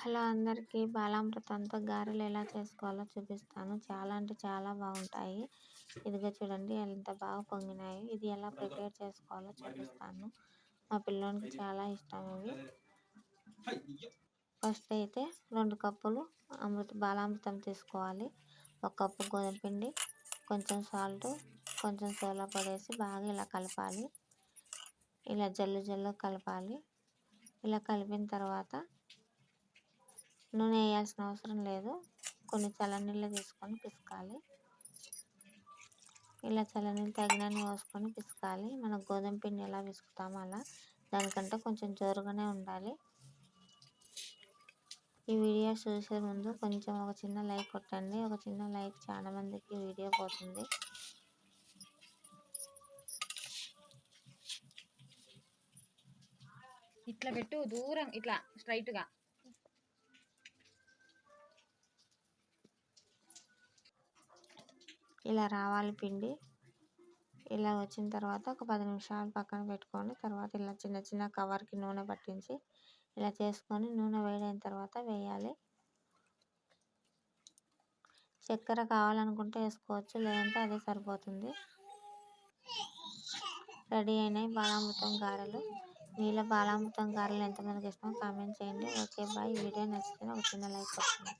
Hello అందరికీ బాలామృతంతో గారెలు ఎలా చేసుకోవాలో చూపిస్తాను. చాలా అంటే చాలా బాగుంటాయి. ఇదిగో చూడండి ఎంత బాగా పొంగినాయి. ఇది ఎలా ప్రిపేర్ చేసుకోవాలో చూపిస్తాను. మా పిల్లోనికి చాలా ఇష్టం ఇవి ఫస్ట్ అయితే రెండు కప్పులు అమృత బాలామృతం తీసుకోవాలి. ఒక కప్పు గోధుమ పిండి కొంచెం సాల్ట్ కొంచెం సోలా పడేసి బాగా ఇలా కలపాలి. ఇలా జల్లు జల్లు కలపాలి. ఇలా కలిపిన తర్వాత నూనె వేయాల్సిన అవసరం లేదు. కొన్ని చల్లనీళ్ళు తీసుకొని పిసకాలి. ఇలా చల్లనీళ్ళు తగినన్ని పోసుకొని పిసకాలి. మన గోధుమ పిండి ఎలా పిసుకుతామో అలా. దానికంటే కొంచెం జోరుగానే ఉండాలి. ఈ వీడియో చూసే ముందు కొంచెం ఒక చిన్న లైక్ కొట్టండి. ఒక చిన్న లైక్ చాలా మందికి వీడియో పోతుంది. ఇట్లా పెట్టు దూరం ఇట్లా స్ట్రైట్గా. ఇలా రావాలి పిండి. ఇలా వచ్చిన తర్వాత ఒక పది నిమిషాలు పక్కన పెట్టుకొని తర్వాత ఇలా చిన్న చిన్న కవర్కి నూనె పట్టించి ఇలా చేసుకొని నూనె వేడైన తర్వాత వేయాలి. చక్కెర కావాలనుకుంటే వేసుకోవచ్చు లేదంటే అదే సరిపోతుంది. రెడీ అయినాయి బాలామృతం గారెలు. మీలో బాలామృతం గారెలు ఎంతమందికి ఇష్టమో కామెంట్ చేయండి. Okay bye. వీడియో నచ్చితే ఒక చిన్న లైక్ కొట్టండి.